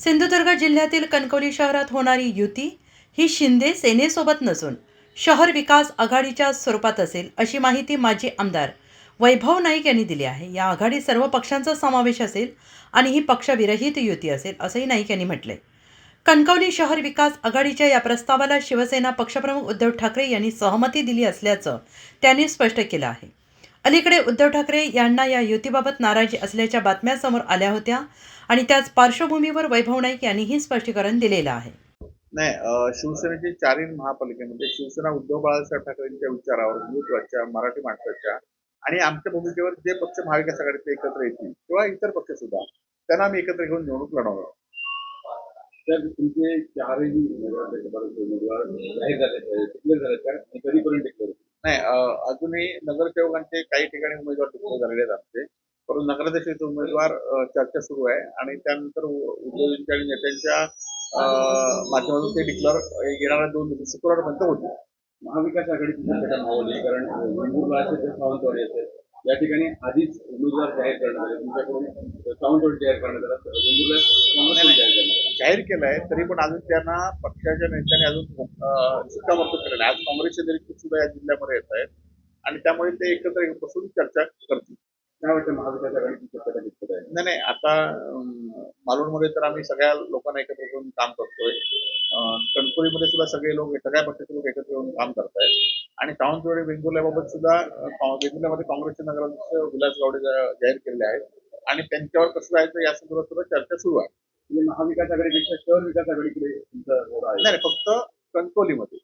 सिंधुदुर्ग जिल्ह्यातील कणकवली शहरात होणारी युती ही शिंदे सेनेसोबत नसून शहर विकास आघाडीच्या स्वरूपात असेल अशी माहिती माजी आमदार वैभव नाईक यांनी दिली आहे. या आघाडीत सर्व पक्षांचा समावेश असेल आणि ही पक्षविरहित युती असेल असंही नाईक यांनी म्हटलंय. कणकवली शहर विकास आघाडीच्या या प्रस्तावाला शिवसेना पक्षप्रमुख उद्धव ठाकरे यांनी सहमती दिली असल्याचं त्यांनी स्पष्ट केलं आहे. अलीकडे उद्धव ठाकरे यांना या युतीबाबत नाराजी असल्याच्या बातम्या समोर आल्या होत्या आणि त्याच पार्श्वभूमीवर वैभव नाईक यांनी हे स्पष्टीकरण दिलेलं आहे नाही शिवसेनेचे चारही महापालिकेमध्ये शिवसेना उद्धव बाळासाहेब ठाकरेंच्या विचारावर हिंदुत्वाच्या मराठी माणसाच्या आणि आमच्या भूमिकेवर जे पक्ष महाविकास आघाडीचे एकत्र येतील किंवा इतर पक्ष सुद्धा त्यांना आम्ही एकत्र घेऊन निवडणूक लढवणार आहोत. तर तुमचे चारही उमेदवार कधीपर्यंत डिक्लेअर नाही अं, अजूनही नगरसेवकांचे काही ठिकाणी उमेदवार डिक्लेअर झालेले आहेत आमचे. परंतु नगराध्यक्षाचे उमेदवार अं, चर्चा सुरू आहे आणि त्यानंतर उ- उद्योजकांच्या आणि नेत्यांच्या अं, माध्यमातून ते डिक्लेअर येणाऱ्या दोन दिवस शुक्रवारपर्यंत होतील. महाविकास आघाडीची शक्यता मावली कारण वेंगुर्ला असेल सावंतवाडी असेल या ठिकाणी आधीच उमेदवार जाहीर करण्यात आले. तुमच्याकडून जाहीर करण्यात आला. वेंगुर्ला जाहीर करण्यात जाहीर केलं आहे तरी पण अजून त्यांना पक्षाच्या नेत्यांनी अजून शिक्कामोर्तब केलेलं आहे. आज काँग्रेसचे निरीक्षक सुद्धा या जिल्ह्यामध्ये येत आहेत. आणि त्यामुळे ते एकत्र येऊन बसून चर्चा करतील. काय वाटतं महाविकास आहे? नाही नाही आता मालवणमध्ये तर आम्ही सगळ्या लोकांना एकत्र येऊन काम करतोय. अं, कणकोलीमध्ये सुद्धा सगळे लोक सगळ्या पक्षाचे लोक एकत्र येऊन काम करतायत. आणि सावंतवाडी वेंगुर्ल्याबाबत सुद्धा वेंगुर्ल्यामध्ये काँग्रेसचे नगराध्यक्ष विलास गावडे जाहीर केलेले आहेत. आणि त्यांच्यावर कसं जायचं या संदर्भात सुद्धा चर्चा सुरू आहे. म्हणजे महाविकास आघाडीपेक्षा शहर विकास आघाडीकडे नाही फक्त कणकोलीमध्ये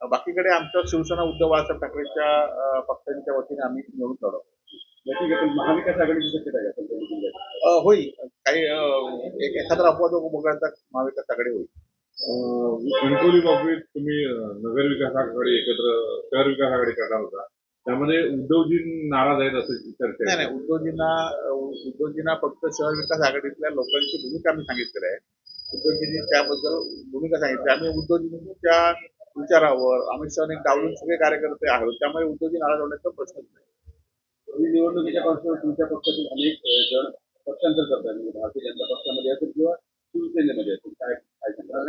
बाकीकडे आमच्या शिवसेना उद्धव बाळासाहेब ठाकरेच्या पक्षांच्या वतीने आम्ही निवडून लढवतो. महाविकास आघाडीची शक्यता होईल. काही एखादा अपवाद वगळता महाविकास आघाडी होईल. कणकवली बाबतीत तुम्ही नगर विकास आघाडी एकत्र शहर विकास आघाडी करणार होता. त्यामध्ये उद्धवजी नाराज आहेत असं चर्चा नाही आहे. नाही उद्योजींना उद्योजींना फक्त शहर विकास आघाडीतल्या लोकांची भूमिका आम्ही सांगितलेली आहे. उद्योजींनी त्याबद्दल भूमिका सांगितली. आम्ही उद्योजींच्या विचारावर अमित शहाने डावलून सगळे कार्यकर्ते आहोत त्यामुळे उद्योजी नाराज होण्याचा प्रश्नच नाही. ही निवडणुकीच्या पार्श्वभूमीवर तुमच्या पक्षातील अनेक जण पक्षांतर करतात म्हणजे भारतीय जनता पक्षामध्ये असेल किंवा शिवसेनेमध्ये असेल काय काय सांगता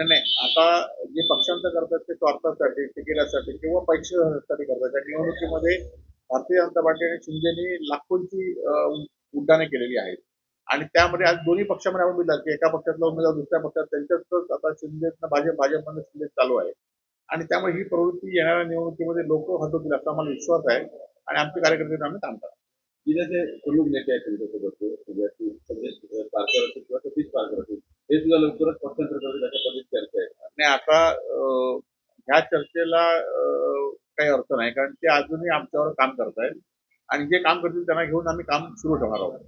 नाही जे पक्षांतर करतात ते स्वार्थासाठी तिकिटासाठी किंवा पैशासाठी करतात. त्या निवडणुकीमध्ये भारतीय जनता पार्टी आणि शिंदेनी लाखोंची उड्डाणे केलेली आहेत. आणि त्यामध्ये आज दोन्ही पक्षामध्ये आपण बघितलं की एका पक्षातला उमेदवार दुसऱ्या पक्षात त्यांच्यातच आता शिंदे भाजप भाजपमध्ये शिंदे चालू आहे. आणि त्यामुळे ही प्रवृत्ती येणाऱ्या निवडणुकीमध्ये लोक हटवतील असा आम्हाला विश्वास आहे. आणि आमचे कार्यकर्ते आम्ही थांबतात करतो जिल्ह्याचे प्रमुख नेते आहेत तुमच्यासोबत म्हणजे पारकर असतील किंवा सतीश पारकर असतील हे सुद्धा लवकरच पक्षांतर करतील अशा पद्धतीने नाही आणि आता ह्या चर्चेला काही अर्थ नाही. कारण ते अजूनही आमच्यावर काम करतायत. आणि जे काम करतील त्यांना घेऊन आम्ही काम सुरू ठेवणार आहोत.